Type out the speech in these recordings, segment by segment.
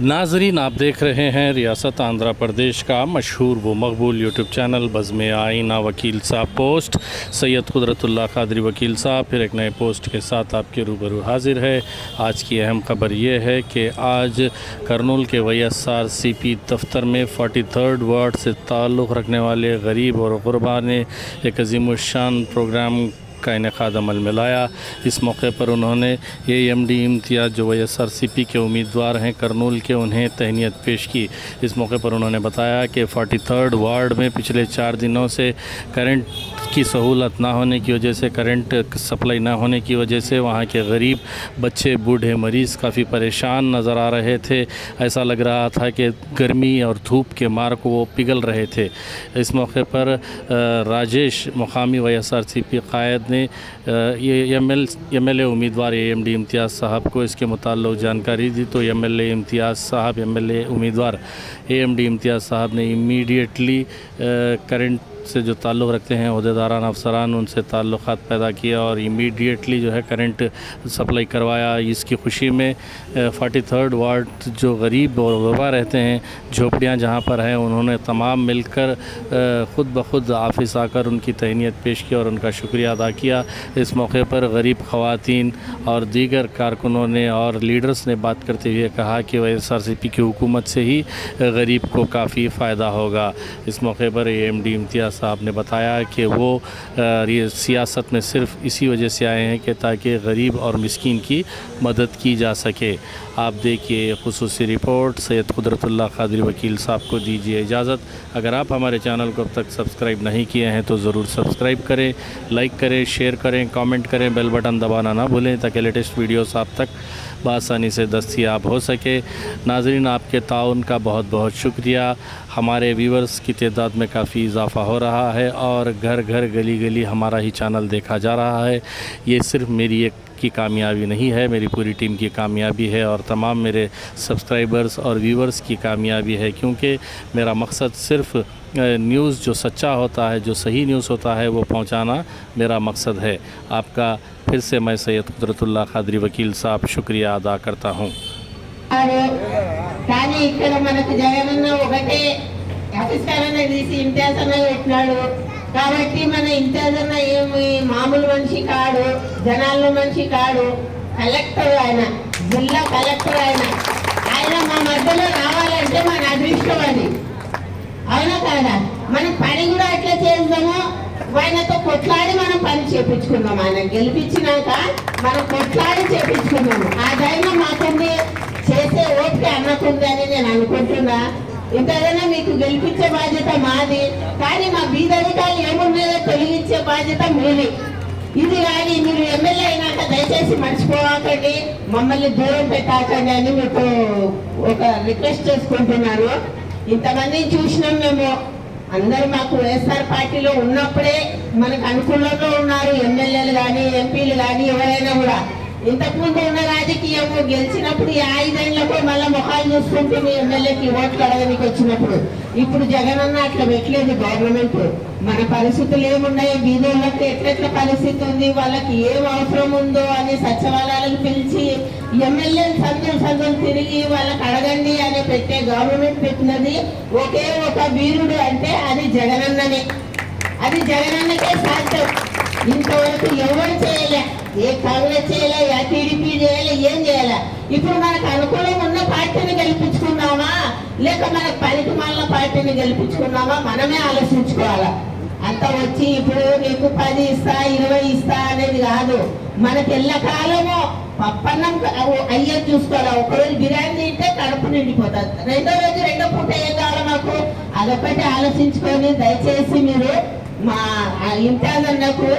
ناظرین، آپ دیکھ رہے ہیں ریاست آندھرا پردیش کا مشہور و مقبول یوٹیوب چینل بزم آئینہ وکیل صاحب پوسٹ۔ سید قدرت اللہ قادری وکیل صاحب، پھر ایک نئے پوسٹ کے ساتھ آپ کے روبرو حاضر ہے۔ آج کی اہم خبر یہ ہے کہ آج کرنول کے وی ایس آر سی پی دفتر میں فورٹی تھرڈ وارڈ سے تعلق رکھنے والے غریب اور غربا نے ایک عظیم الشان پروگرام کا انعقاد عمل میں لایا۔ اس موقع پر انہوں نے اے ایم ڈی امتیاز جو وی ایس آر سی پی کے امیدوار ہیں، کرنول کے انہیں تہنیت پیش کی۔ اس موقع پر انہوں نے بتایا کہ فورٹی تھرڈ وارڈ میں پچھلے چار دنوں سے کرنٹ کی سہولت نہ ہونے کی وجہ سے، کرنٹ سپلائی نہ ہونے کی وجہ سے وہاں کے غریب بچے، بوڑھے، مریض کافی پریشان نظر آ رہے تھے۔ ایسا لگ رہا تھا کہ گرمی اور دھوپ کے مار کو وہ پگھل رہے تھے۔ اس موقع پر راجیش مقامی وی ایس آر سی پی قائد نے یہ ایم ایل ایم ایل اے امیدوار، اے ایم ڈی امتیاز صاحب کو اس کے متعلق جانکاری دی۔ تو ایم ایل اے امتیاز صاحب ایم ایل اے امیدوار، اے ایم ڈی امتیاز صاحب نے امیڈیٹلی کرنٹ سے جو تعلق رکھتے ہیں عہدیداران افسران، ان سے تعلقات پیدا کیا اور امیڈیٹلی جو ہے کرنٹ سپلائی کروایا اس کی خوشی میں۔ فورٹی تھرڈ وارڈ جو غریب اور غبا رہتے ہیں، جھوپڑیاں جہاں پر ہیں، انہوں نے تمام مل کر خود بخود آفس آ کر ان کی تہنیت پیش کی اور ان کا شکریہ ادا کیا۔ اس موقع پر غریب خواتین اور دیگر کارکنوں نے اور لیڈرز نے بات کرتے ہوئے کہا کہ وہ ایس آر سی پی کی حکومت سے ہی غریب کو کافی فائدہ ہوگا۔ اس موقع پر اے ایم ڈی امتیاز صاحب نے بتایا کہ وہ سیاست میں صرف اسی وجہ سے آئے ہیں کہ تاکہ غریب اور مسکین کی مدد کی جا سکے۔ آپ دیکھیے خصوصی رپورٹ، سید قدرت اللہ قادری وکیل صاحب کو دیجیے اجازت۔ اگر آپ ہمارے چینل کو اب تک سبسکرائب نہیں کیے ہیں تو ضرور سبسکرائب کریں، لائک کریں، شیئر کریں، کامنٹ کریں، بیل بٹن دبانا نہ بھولیں تاکہ لیٹسٹ ویڈیوز آپ تک بآسانی سے دستیاب ہو سکے۔ ناظرین، آپ کے تعاون کا بہت بہت شکریہ۔ ہمارے ویورز کی تعداد میں کافی اضافہ ہو رہا ہے اور گھر گھر گلی گلی ہمارا ہی چینل دیکھا جا رہا ہے۔ یہ صرف میری ایک کی کامیابی نہیں ہے، میری پوری ٹیم کی کامیابی ہے اور تمام میرے سبسکرائبرز اور ویورز کی کامیابی ہے، کیونکہ میرا مقصد صرف نیوز جو سچا ہوتا ہے، جو صحیح نیوز ہوتا ہے، وہ پہنچانا میرا مقصد ہے۔ آپ کا پھر سے میں سید قدرت اللہ قادری وکیل صاحب شکریہ ادا کرتا ہوں۔ కానీ ఇక్కడ మనకు జగనన్న ఒకటే తీసి పెట్టినాడు కాబట్టి మన ఇంత ఏమి మామూలు మనిషి కాడు జనాల్లో మనిషి కాడు కలెక్టర్ ఆయన జిల్లా కలెక్టర్ ఆయన. ఆయన మా మధ్యలో రావాలంటే మన అదృష్టం అది. అవునా కాదా? మనం పని కూడా ఎట్లా చేద్దామో. ఆయనతో కొట్లాడి మనం పని చేపించుకున్నాం ఆయన గెలిపించినాక మనం కొట్లాడి చేపించుకున్నాము ఆ ధైర్యం మాకుంది. చేసే ఓపిక అన్నకుంది అని నేను అనుకుంటున్నా. ఇంతదైనా మీకు గెలిపించే బాధ్యత మాది కానీ మా బీదరికాలు ఏమున్నాయో తొలగించే బాధ్యత మీది. ఇది కానీ మీరు ఎమ్మెల్యే అయినాక దయచేసి మర్చిపోకండి మమ్మల్ని దూరం పెట్టాకండి అని మీకు ఒక రిక్వెస్ట్ చేసుకుంటున్నాను. ఇంతమందిని చూసినాం మేము. అందరూ మాకు వైఎస్ఆర్ పార్టీలో ఉన్నప్పుడే మనకు అనుకూలంగా ఉన్నారు ఎమ్మెల్యేలు కానీ ఎంపీలు కానీ ఎవరైనా కూడా. ఇంతకుముందు ఉన్న రాజకీయము గెలిచినప్పుడు ఈ ఐదేళ్ళకు మళ్ళీ ముఖాలు చూసుకుంటూ మీ ఎమ్మెల్యేకి ఓట్లు అడగడానికి వచ్చినప్పుడు ఇప్పుడు జగన్ అన్న అట్లా పెట్టలేదు గవర్నమెంట్ మన పరిస్థితులు ఏమున్నాయో బీదోళ్ళకి ఎట్లెట్ల పరిస్థితి ఉంది వాళ్ళకి ఏం అవసరం ఉందో అని సచివాలయాలకు పిలిచి ఎమ్మెల్యే సందులు సందులు తిరిగి వాళ్ళకి అడగండి అని పెట్టే గవర్నమెంట్ పెట్టినది ఒకే ఒక వీరుడు అంటే అది జగనన్ననే. అది జగనన్నకే సాధ్యం. ఇంతవరకు ఎవరు చేయలే. ఏ కాంగ్రెస్ చేయలే? ఏ టీడీపీ చేయలే? ఏం చేయలే? ఇప్పుడు మనకు అనుకూలంగా ఉన్న పార్టీని గెలిపించుకున్నామా లేక మనకు పనికి మళ్ళీ పార్టీని గెలిపించుకున్నామా మనమే ఆలోచించుకోవాలా. అంత వచ్చి ఇప్పుడు నీకు పది ఇస్తా ఇరవై ఇస్తా అనేది కాదు. మనకి ఎల్లకాలము పప్పన్నం అయ్యే చూసుకోవాలి? ఒకరోజు బిర్యానీ తింటే కడుపు నిండిపోతుంది. రెండో రోజు రెండో పూట ఏం కావాలి మాకు? అదొకటి ఆలోచించుకొని దయచేసి మీరు మా ఇంటాజ్ అన్నకు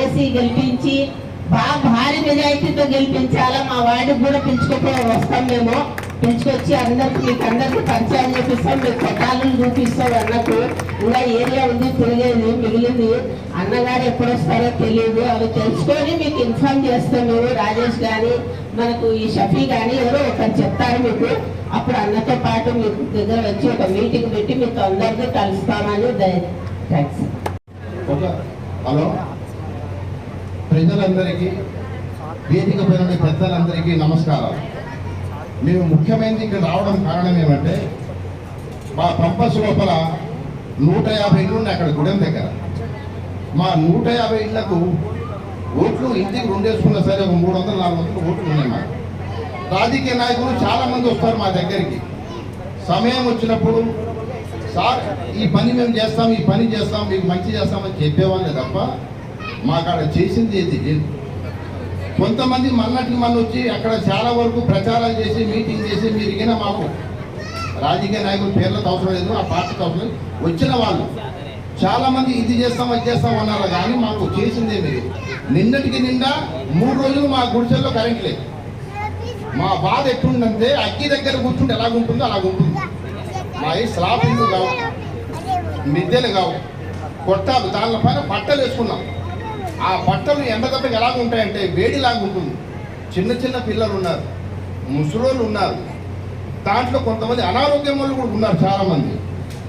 ఏసీ గెలిపించి బాగా భారీ మెజారిటీతో గెలిపించాలా? మా వాడికి కూడా పిలుచుకోపో వస్తాం మేము. పిలుచుకొచ్చి అందరికి మీకు అందరికి పరిచయం చేపిస్తాం. మీకు పట్టాలు చూపిస్తాం అన్నకు ఇంకా ఏరియా ఉంది తిరిగేది మిగిలింది. అన్నగారు ఎప్పుడు వస్తారో తెలియదు అవి తెలుసుకొని మీకు ఇన్ఫార్మ్ చేస్తాం మేము. రాజేష్ కానీ మనకు ఈ షఫీ కానీ ఎవరో ఒకరు చెప్తారు మీకు. అప్పుడు అన్నతో పాటు మీకు దగ్గర వచ్చి ఒక మీటింగ్ పెట్టి మీకు అందరితో కలుస్తామని థ్యాంక్స్. హలో. ప్రజలందరికీ వేదిక పైన పెద్దలందరికీ నమస్కారం మేము ముఖ్యమైనది ఇక్కడ రావడం కారణం ఏమంటే మా పంపస్ లోపల నూట యాభై ఇళ్ళు ఉన్నాయి అక్కడ గుడెం దగ్గర. మా నూట యాభై ఇళ్ళకు ఓట్లు ఇంటికి రెండేసుకున్నా సరే ఒక మూడు వందలు నాలుగు వందలు ఓట్లు ఉన్నాయి మాకు. రాజకీయ నాయకులు చాలా మంది వస్తారు మా దగ్గరికి. సమయం వచ్చినప్పుడు సార్ ఈ పని మేము చేస్తాం ఈ పని చేస్తాం మీకు మంచి చేస్తామని చెప్పేవాళ్ళే తప్ప మాకు అక్కడ చేసింది ఏది? లేదు కొంతమంది మన్నటికి మన వచ్చి అక్కడ చాలా వరకు ప్రచారాలు చేసి మీటింగ్ చేసి మీరు మాకు రాజకీయ నాయకుల పేర్లతో అవసరం లేదు ఆ పార్టీకి అవసరం వచ్చిన వాళ్ళు చాలామంది ఇది చేస్తాం అది చేస్తాం అన్నారు కానీ మాకు చేసిందే మీరు నిన్నటికి నిండా మూడు రోజులు మా గుడిసెల్లో కరెంట్ లేదు. మా బాధ ఎట్లుందంటే అగ్గి దగ్గర కూర్చుంటే ఎలాగుంటుందో అలాగుంటుంది. మా ఈ స్లాబ్ కావు మిద్దెలు కావు కొట్టాలు దానిపైన బట్టలు వేసుకున్నాం. ఆ బట్టలు ఎండదెబ్బకి ఎలాగ ఉంటాయంటే వేడిలాగా ఉంటుంది. చిన్న చిన్న పిల్లలు ఉన్నారు ముసలోళ్ళు ఉన్నారు. దాంట్లో కొంతమంది అనారోగ్యం వాళ్ళు కూడా ఉన్నారు చాలామంది.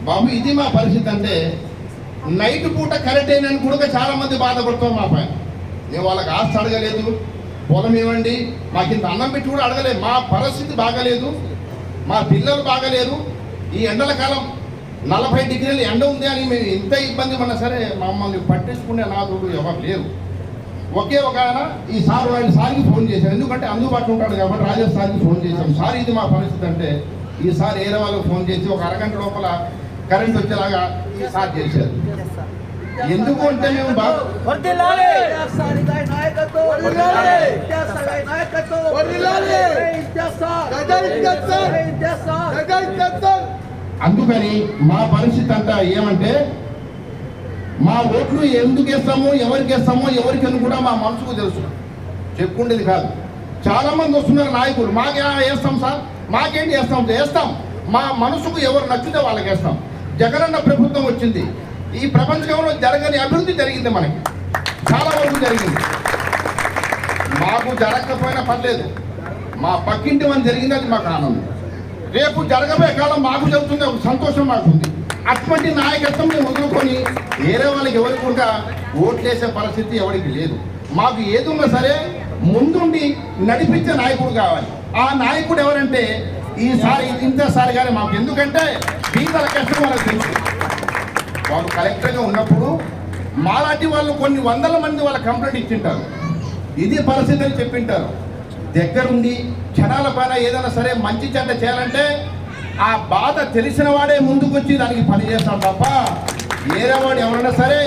బాబు ఇది మా పరిస్థితి అంటే నైట్ పూట కరెక్ట్ అయినని కూడా చాలామంది బాధపడుతాం బాధపడతాం మా పైన. మేము వాళ్ళకి ఆస్తి అడగలేదు పొలం ఇవ్వండి మాకు ఇంత అన్నం పెట్టి కూడా అడగలేదు. మా పరిస్థితి బాగలేదు మా పిల్లలు బాగలేరు ఈ ఎండల కాలం నలభై డిగ్రీలు ఎండ ఉంది అని మేము ఎంత ఇబ్బంది పడినా సరే మమ్మల్ని పట్టించుకునే నాదుడు ఎవరు లేరు. ఒకే ఒక ఆయన ఈ సార్ ఆయన సార్కి ఫోన్ చేశారు. ఎందుకంటే అందుబాటులో ఉంటాడు కాబట్టి రాజేష్ సార్కి ఫోన్ చేశాం. సార్ ఇది మా పరిస్థితి అంటే ఈ సార్ ఏరే వాళ్ళకి ఫోన్ చేసి ఒక అరగంట లోపల కరెంట్ వచ్చేలాగా ఈ సార్ చేశారు. ఎందుకు అంటే మేము నాయకత్వం అందుకని మా పరిస్థితి అంతా ఏమంటే మా ఓట్లు ఎందుకు వేస్తామో ఎవరికి వేస్తామో ఎవరికని కూడా మా మనసుకు తెలుసు. చెప్పుకుండేది కాదు. చాలా మంది వస్తున్నారు నాయకులు మాకే వేస్తాం సార్? మాకేంటి వేస్తాం? వేస్తాం. మా మనసుకు ఎవరు నచ్చితే వాళ్ళకి వేస్తాం. జగనన్న ప్రభుత్వం వచ్చింది. ఈ ప్రపంచంలో జరగని అభివృద్ధి జరిగింది మనకి. చాలా వరకు జరిగింది. మాకు జరగకపోయినా పర్లేదు. మా పక్కింటి మన జరిగింది అది మాకు ఆనందం. రేపు జరగబోయే కాలం మాకు చెబుతుంది ఒక సంతోషం మాకు ఉంది అటువంటి నాయకత్వం మేము వదులుకొని వేరే వాళ్ళకి ఎవరికి కూడా ఓట్లేసే పరిస్థితి ఎవరికి లేదు. మాకు ఏదున్నా సరే ముందుండి నడిపించే నాయకుడు కావాలి. ఆ నాయకుడు ఎవరంటే ఈసారి ఇంతసారి కానీ మాకు ఎందుకంటే బీదల కష్టం వాళ్ళకి తెలుసు. వాళ్ళు కలెక్టర్గా ఉన్నప్పుడు మాలాంటి వాళ్ళు కొన్ని వందల మంది వాళ్ళ కంప్లైంట్ ఇచ్చింటారు. ఇది పరిస్థితి అని చెప్పింటారు. దగ్గరుండి క్షణాల పైన ఏదైనా సరే మంచి చెడ్డ చేయాలంటే ఆ బాధ తెలిసిన వాడే ముందుకొచ్చి దానికి పని చేస్తాం తప్ప వేరే వాడు ఎవరైనా సరే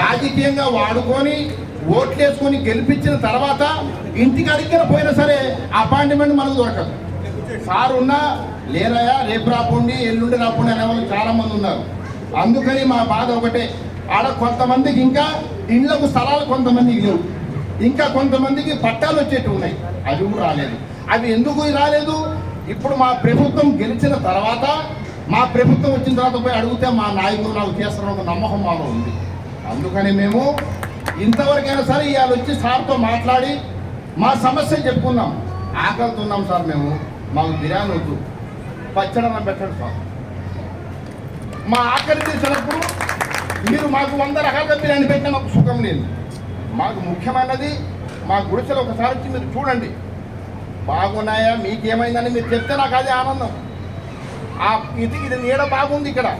రాజకీయంగా వాడుకొని ఓట్లేసుకొని గెలిపించిన తర్వాత ఇంటికి అడిగిన పోయినా సరే అపాయింట్మెంట్ మనకు దొరకదు. సార్ ఉన్నా లేరయా రేపు రాకుండా ఎల్లుండి రాకుండా అనే వాళ్ళు ఉన్నారు. అందుకని మా బాధ ఒకటే. ఆడ కొంతమందికి ఇంకా ఇళ్ళకు స్థలాలు కొంతమందికి లేవు. ఇంకా కొంతమందికి పట్టాలు వచ్చేట్టు ఉన్నాయి. అవి కూడా రాలేదు. అవి ఎందుకు రాలేదు? ఇప్పుడు మా ప్రభుత్వం గెలిచిన తర్వాత మా ప్రభుత్వం వచ్చిన తర్వాత పోయి అడిగితే మా నాయకులు నాకు చేస్తున్న ఒక నమ్మకం మాలో ఉంది. అందుకని మేము ఇంతవరకైనా సరే ఇవాళ వచ్చి సార్తో మాట్లాడి మా సమస్య చెప్పుకున్నాం ఆకలితున్నాం సార్ మేము. మాకు బిర్యానీ వద్దు. పచ్చడన పెట్టండి సార్. మా ఆకలి తీసినప్పుడు మీరు మాకు వంద రకాలుగా బిర్యానీ పెట్టిన మాకు సుఖం లేదు. మాకు ముఖ్యమైనది మా గుడిసెలు ఒకసారి వచ్చి మీరు చూడండి. బాగున్నాయా మీకేమైందని మీరు చెప్తే నాకు అదే ఆనందం. ఆ ఇది ఇది నీడ బాగుంది ఇక్కడ.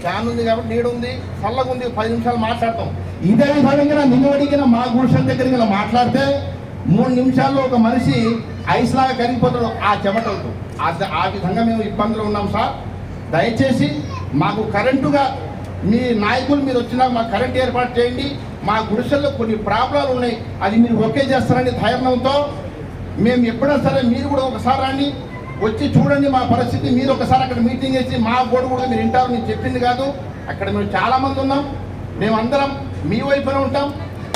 ఫ్యాన్ ఉంది కాబట్టి నీడ ఉంది చల్లగా ఉంది పది నిమిషాలు మాట్లాడతాం. ఇదే విధంగా నిన్ను అడిగిన మా గుడిసెల దగ్గరికి ఇలా మాట్లాడితే మూడు నిమిషాల్లో ఒక మనిషి ఐస్ లాగా కరిగిపోతాడు ఆ చెమటలతో. ఆ- ఆ విధంగా మేము ఇబ్బందులు ఉన్నాం సార్. దయచేసి మాకు కరెంటుగా మీ నాయకులు మీరు వచ్చినాక మాకు కరెంట్ ఏర్పాటు చేయండి. మా గుడిసెల్లో కొన్ని ప్రాబ్లాలు ఉన్నాయి. అది మీరు ఓకే చేస్తారని ధైర్యంతో మేము ఎప్పుడైనా సరే మీరు కూడా ఒకసారి రండి. వచ్చి చూడండి మా పరిస్థితి. మీరు ఒకసారి అక్కడ మీటింగ్ చేసి మా గోడు కూడా మీరు వింటారు. నేను చెప్పింది కాదు. అక్కడ మేము చాలా మంది ఉన్నాం మేమందరం మీ వైపున ఉంటాం.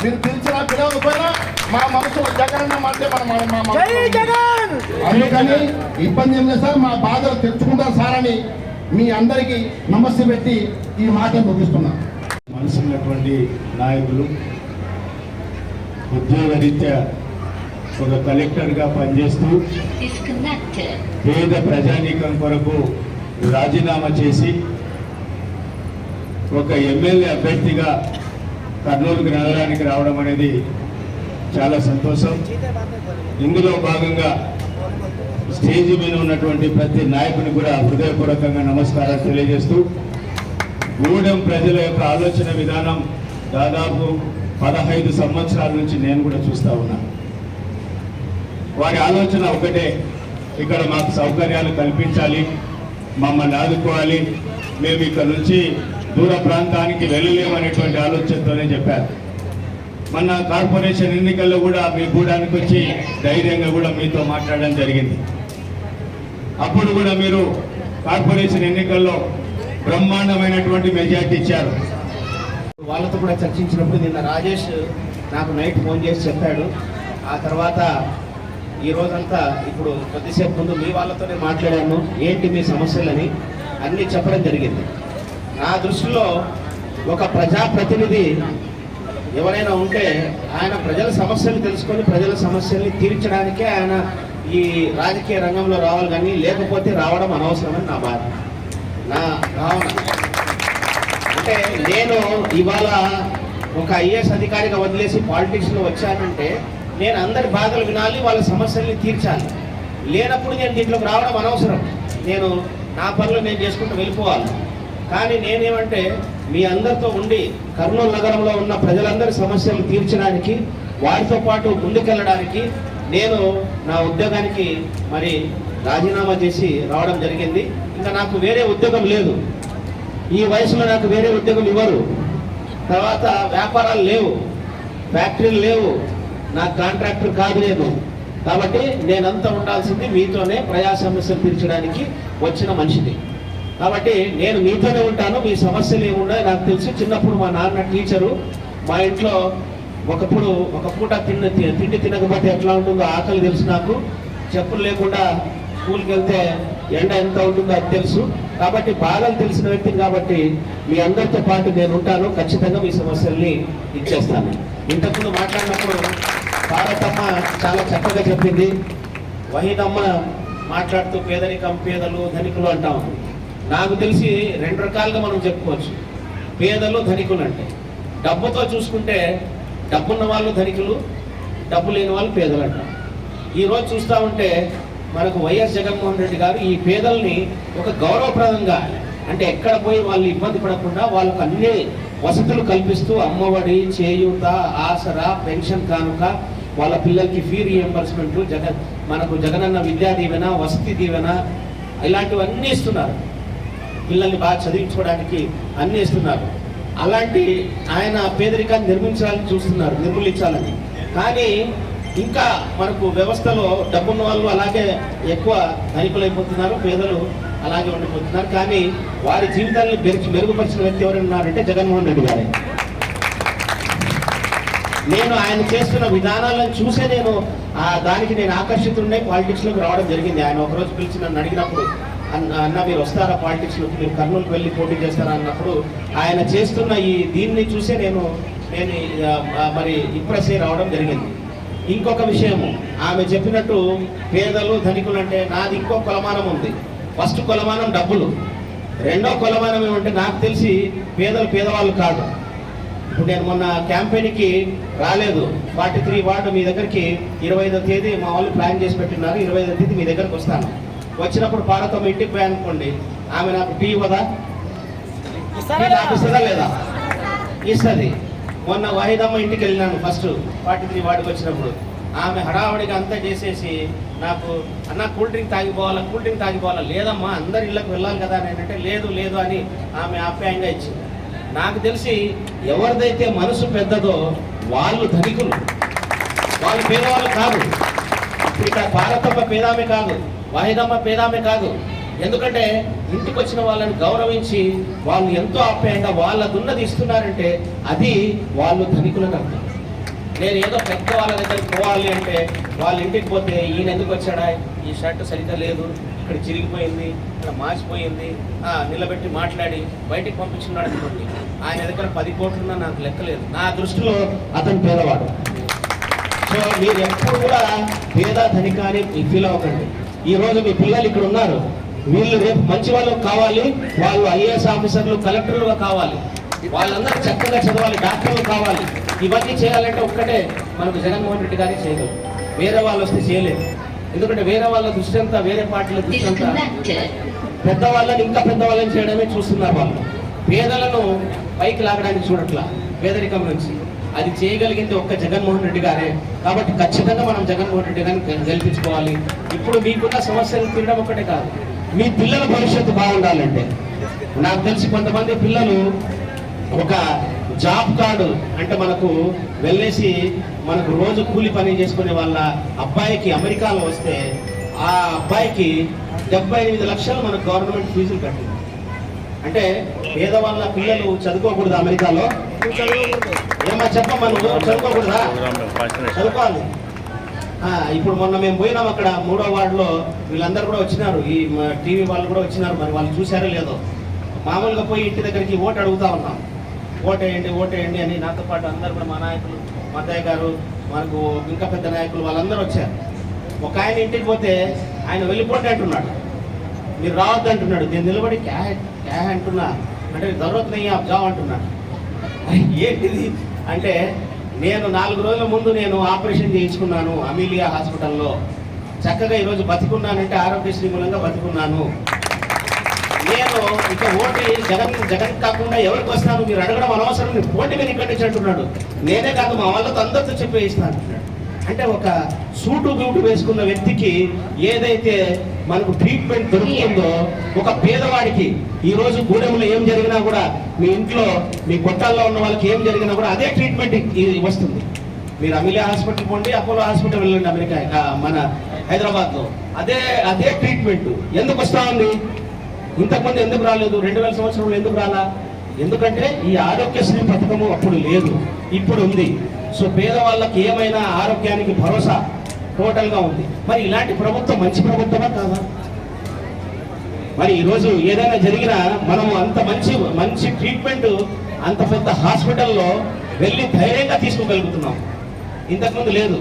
మీరు పిలిచినా పిలవకపోయినా మా మనసులో జగనన్న అంటే మన మన- మా జై మనసులో ఉంది. జగన్! అందుకని ఇబ్బంది ఏం లేదు సార్. మా బాధలు తెచ్చుకుంటారు సార్ అని మీ అందరికీ నమస్తే పెట్టి ఈ మాట ముగిస్తున్నా మనసున్నటువంటి నాయకులు ఉద్యోగరీత్యా ఒక కలెక్టర్గా పనిచేస్తూ. పేద ప్రజానీకం కొరకు రాజీనామా చేసి ఒక ఎమ్మెల్యే అభ్యర్థిగా కర్నూలుకు నగరానికి రావడం అనేది చాలా సంతోషం ఇందులో భాగంగా స్టేజ్ మీద ఉన్నటువంటి ప్రతి నాయకుని కూడా హృదయపూర్వకంగా నమస్కారాలు తెలియజేస్తూ గూడెం ప్రజల యొక్క ఆలోచన విధానం దాదాపు పదహైదు సంవత్సరాల నుంచి నేను కూడా చూస్తా ఉన్నా. వారి ఆలోచన ఒకటే ఇక్కడ మాకు సౌకర్యాలు కల్పించాలి మమ్మల్ని ఆదుకోవాలి మేము ఇక్కడ నుంచి దూర ప్రాంతానికి వెళ్ళలేమనేటువంటి ఆలోచనతోనే చెప్పారు. మొన్న కార్పొరేషన్ ఎన్నికల్లో కూడా మీ గూడానికి వచ్చి ధైర్యంగా కూడా మీతో మాట్లాడడం జరిగింది. అప్పుడు కూడా మీరు కార్పొరేషన్ ఎన్నికల్లో బ్రహ్మాండమైనటువంటి మెజార్టీ ఇచ్చారు. వాళ్ళతో కూడా చర్చించినప్పుడు నిన్న రాజేష్ నాకు నైట్ ఫోన్ చేసి చెప్పాడు. ఆ తర్వాత ఈ రోజంతా ఇప్పుడు కొద్దిసేపు ముందు మీ వాళ్ళతోనే మాట్లాడాను. ఏంటి మీ సమస్యలని అన్నీ చెప్పడం జరిగింది. నా దృష్టిలో ఒక ప్రజాప్రతినిధి ఎవరైనా ఉంటే ఆయన ప్రజల సమస్యలు తెలుసుకొని ప్రజల సమస్యల్ని తీర్చడానికే ఆయన ఈ రాజకీయ రంగంలో రావాలి కానీ లేకపోతే రావడం అనవసరమని నా బాధ. నా భావన. అంటే నేను ఇవాళ ఒక ఐఏఎస్ అధికారిగా వదిలేసి పాలిటిక్స్లో వచ్చానంటే నేను అందరి బాధలు వినాలి వాళ్ళ సమస్యల్ని తీర్చాలి. లేనప్పుడు నేను దీంట్లోకి రావడం అనవసరం. నేను నా పనులు నేను చేసుకుంటూ వెళ్ళిపోవాలి. కానీ నేనేమంటే మీ అందరితో ఉండి కర్నూలు నగరంలో ఉన్న ప్రజలందరి సమస్యలు తీర్చడానికి వారితో పాటు ముందుకెళ్ళడానికి నేను నా ఉద్యోగానికి మరి రాజీనామా చేసి రావడం జరిగింది. ఇంకా నాకు వేరే ఉద్యోగం లేదు. ఈ వయసులో నాకు వేరే ఉద్యోగం ఇవ్వరు. తర్వాత వ్యాపారాలు లేవు. ఫ్యాక్టరీలు లేవు. నాకు కాంట్రాక్టర్ కాదు నేను కాబట్టి నేనంతా ఉండాల్సింది మీతోనే ప్రజా సమస్యలు తీర్చడానికి వచ్చిన మనిషిని. కాబట్టి నేను మీతోనే ఉంటాను మీ సమస్యలు ఏమున్నాయో నాకు తెలిసి. చిన్నప్పుడు మా నాన్న టీచరు మా ఇంట్లో ఒకప్పుడు ఒక పూట తిన్న తిండి తినకపోతే ఎట్లా ఉంటుందో ఆకలి తెలుసు నాకు. చెప్పులు లేకుండా స్కూల్కి వెళ్తే ఎండ ఎంత ఉంటుందో అది తెలుసు. కాబట్టి బాధలు తెలిసిన వ్యక్తిని కాబట్టి మీ అందరితో పాటు నేను ఉంటాను ఖచ్చితంగా మీ సమస్యల్ని ఇచ్చేస్తాను. ఇంతకుముందు మాట్లాడినప్పుడు భారతమ్మ చాలా చక్కగా చెప్పింది. వహీదమ్మ మాట్లాడుతూ పేదరికం పేదలు ధనికులు అంటాం. నాకు తెలిసి రెండు రకాలుగా మనం చెప్పుకోవచ్చు. పేదలు ధనికులు అంటే డబ్బుతో చూసుకుంటే డబ్బున్న వాళ్ళు ధనికులు డబ్బు లేని వాళ్ళు పేదలు అంటారు ఈరోజు చూస్తూ ఉంటే మనకు వైఎస్ జగన్మోహన్ రెడ్డి గారు ఈ పేదల్ని ఒక గౌరవప్రదంగా అంటే ఎక్కడ పోయి వాళ్ళు ఇబ్బంది పడకుండా వాళ్ళకు అన్ని వసతులు కల్పిస్తూ అమ్మఒడి చేయూత ఆసరా పెన్షన్ కానుక వాళ్ళ పిల్లలకి ఫీ రియంబర్స్మెంట్ జగన్ మనకు జగనన్న విద్యా దీవెన వసతి దీవెన ఇలాంటివన్నీ ఇస్తున్నారు. పిల్లల్ని బాగా చదివించుకోవడానికి అన్నీ ఇస్తున్నారు. అలాంటి ఆయన పేదరికాన్ని నిర్మించాలని చూస్తున్నారు నిర్మూలించాలని. కానీ ఇంకా మనకు వ్యవస్థలో డబ్బున్న వాళ్ళు అలాగే ఎక్కువ ధనికులైపోతున్నారు పేదలు అలాగే ఉండిపోతున్నారు. కానీ వారి జీవితాన్ని మెరుగు మెరుగుపరిచిన వ్యక్తి ఎవరున్నారంటే జగన్మోహన్ రెడ్డి గారే. నేను ఆయన చేస్తున్న విధానాలను చూసే నేను ఆ దానికి నేను ఆకర్షితుండే పాలిటిక్స్లోకి రావడం జరిగింది. ఆయన ఒకరోజు పిలిచి నన్ను అడిగినప్పుడు అన్న అన్న మీరు వస్తారా పాలిటిక్స్లోకి మీరు కర్నూలుకి వెళ్ళి పోటీ చేస్తారా అన్నప్పుడు ఆయన చేస్తున్న ఈ దీన్ని చూసే నేను నేను మరి ఇంప్రెస్ అయ్యి రావడం జరిగింది. ఇంకొక విషయము. ఆమె చెప్పినట్టు పేదలు ధనికులు అంటే నాది ఇంకో కొలమానం ఉంది. ఫస్ట్ కొలమానం డబ్బులు. రెండో కొలమానం ఏమంటే నాకు తెలిసి పేదలు పేదవాళ్ళు కాదు. ఇప్పుడు నేను మొన్న క్యాంపెయిన్కి రాలేదు. ఫార్టీ త్రీ వార్డు మీ దగ్గరికి ఇరవై ఐదో తేదీ మా వాళ్ళు ప్లాన్ చేసి పెట్టినారు. ఇరవై ఐదో తేదీ మీ దగ్గరకు వస్తాను. వచ్చినప్పుడు పార్వతమ్మ ఇంటికి పోయి అనుకోండి. ఆమె నాకు టీ ఇవ్వదా? నాకు ఇస్తుందా లేదా? ఇస్తుంది. మొన్న వాహిదమ్మ ఇంటికి వెళ్ళినాను ఫస్ట్ ఫార్టీ త్రీ వచ్చినప్పుడు. ఆమె హడావడిగా అంతా చేసేసి నాకు అన్న కూల్ డ్రింక్ తాగిపోవాలా కూల్ డ్రింక్ తాగిపోవాలా? లేదమ్మా అందరి ఇళ్ళకి వెళ్ళాలి కదా అని అంటే లేదు లేదు అని ఆమె ఆప్యాయంగా ఇచ్చింది. నాకు తెలిసి ఎవరిదైతే మనసు పెద్దదో వాళ్ళు ధనికులు. వాళ్ళు పేదవాళ్ళు కాదు. ఇక్కడ భారతమ్మ పేదామే కాదు వాహిదమ్మ పేదామే కాదు. ఎందుకంటే ఇంటికి వచ్చిన వాళ్ళని గౌరవించి వాళ్ళు ఎంతో ఆప్యాయంగా వాళ్ళదున్నది ఇస్తున్నారంటే అది వాళ్ళు ధనికులకు అర్థం నేను ఏదో పెద్ద వాళ్ళ దగ్గరికి పోవాలి అంటే వాళ్ళ ఇంటికి పోతే ఈయన ఎందుకు వచ్చాడా? ఈ షర్ట్ సరిగ్గా లేదు ఇక్కడ చిరిగిపోయింది ఇక్కడ మార్చిపోయింది నిలబెట్టి మాట్లాడి బయటికి పంపించున్నాడు అనుకోండి. ఆయన దగ్గర పది కోట్లున్నా నాకు లెక్కలేదు నా దృష్టిలో అతను పేదవాడు. సో మీరు ఎప్పుడు కూడా పేద ధనిక ఫీల్ అవ్వకండి. ఈ రోజు మీ పిల్లలు ఇక్కడ ఉన్నారు వీళ్ళు రేపు మంచి వాళ్ళు కావాలి వాళ్ళు ఐఏఎస్ ఆఫీసర్లు కలెక్టర్లుగా కావాలి. వాళ్ళందరూ చక్కగా చదవాలి డాక్టర్లు కావాలి. ఇవన్నీ చేయాలంటే ఒక్కటే మనకు జగన్మోహన్ రెడ్డి గారే చేయగలరు వేరే వాళ్ళు వస్తే చేయలేదు. ఎందుకంటే వేరే వాళ్ళ దృష్టి అంతా వేరే పార్టీల దృష్టి అంతా పెద్దవాళ్ళని ఇంకా పెద్దవాళ్ళని చేయడమే చూస్తున్నారు వాళ్ళు. పేదలను పైకి లాగడానికి చూడట్లా పేదరికం నుంచి. అది చేయగలిగింది ఒక్క జగన్మోహన్ రెడ్డి గారే. కాబట్టి ఖచ్చితంగా మనం జగన్మోహన్ రెడ్డి గారిని గెలిపించుకోవాలి. ఇప్పుడు మీకున్న సమస్యలు తీరడం ఒక్కటే కాదు. మీ పిల్లల భవిష్యత్తు బాగుండాలంటే. నాకు తెలిసి కొంతమంది పిల్లలు ఒక జాబ్ కార్డు అంటే మనకు వెళ్ళేసి మనకు రోజు కూలి పని చేసుకునే వాళ్ళ అబ్బాయికి అమెరికాలో వస్తే ఆ అబ్బాయికి డెబ్బై ఎనిమిది లక్షలు మనకు గవర్నమెంట్ ఫీజులు కట్టింది. అంటే పేదవాళ్ళ పిల్లలు చదువుకోకూడదు అమెరికాలో. ఏమా చెప్పమ్మా నువ్వు? చదువుకోకూడదా? చదువుకోవాలి. ఇప్పుడు మొన్న మేము పోయినాం అక్కడ మూడో వార్డులో వీళ్ళందరూ కూడా వచ్చినారు. ఈ టీవీ వాళ్ళు కూడా వచ్చినారు. మరి వాళ్ళు చూసారో లేదో. మామూలుగా పోయి ఇంటి దగ్గరికి ఓటు అడుగుతా ఉన్నాం. ఓటేయండి ఓటేయండి అని నాతో పాటు అందరు కూడా మా నాయకులు మద్దయ్య గారు మనకు ఇంకా పెద్ద నాయకులు వాళ్ళందరూ వచ్చారు. ఒక ఆయన ఇంటికి పోతే ఆయన వెళ్ళిపోతే అంటున్నాడు. మీరు రావద్దు అంటున్నాడు. నేను నిలబడి క్యా క్యా అంటున్నా? అంటే జరూరత్ నయ్యి జాబ్ అంటున్నాడు. ఏంటిది? అంటే నేను నాలుగు రోజుల ముందు నేను ఆపరేషన్ చేయించుకున్నాను అమీలియా హాస్పిటల్లో. చక్కగా ఈరోజు బతికున్నానంటే ఆరోగ్యశ్రీ మూలంగా బతుకున్నాను. నేను ఇక ఓటు జగన్ జగన్ కాకుండా ఎవరికి వస్తాను? మీరు అడగడం అనవసరం. మీరు పోటీ మీద ఇక్కడి నుంచి అంటున్నాడు. నేనే కాదు మా వాళ్ళతో అందరితో చెప్పేస్తాను అంటున్నాడు. అంటే ఒక సూటు బూటు వేసుకున్న వ్యక్తికి ఏదైతే మనకు ట్రీట్మెంట్ దొరుకుతుందో ఒక పేదవాడికి ఈ రోజు గూడెంలో ఏం జరిగినా కూడా మీ ఇంట్లో మీ కొట్టాల్లో ఉన్న వాళ్ళకి ఏం జరిగినా కూడా అదే ట్రీట్మెంట్ వస్తుంది. మీరు అమిలే హాస్పిటల్ పోండి అపోలో హాస్పిటల్ వెళ్ళండి అమెరికా మన హైదరాబాద్లో. అదే అదే ట్రీట్మెంట్ ఎందుకు వస్తా ఉంది? ఇంతకుముందు ఎందుకు రాలేదు? రెండు వేల సంవత్సరంలో ఎందుకు రాలా? ఎందుకంటే ఈ ఆరోగ్యశ్రీ పథకము అప్పుడు లేదు ఇప్పుడు ఉంది. సో పేదవాళ్ళకి ఏమైనా ఆరోగ్యానికి భరోసా టోటల్గా ఉంది. మరి ఇలాంటి ప్రభుత్వం మంచి ప్రభుత్వమా కాదా? మరి ఈరోజు ఏదైనా జరిగినా మనము అంత మంచి మంచి ట్రీట్మెంట్ అంత పెద్ద హాస్పిటల్లో వెళ్ళి ధైర్యంగా తీసుకోగలుగుతున్నాం. ఇంతకుముందు లేదు.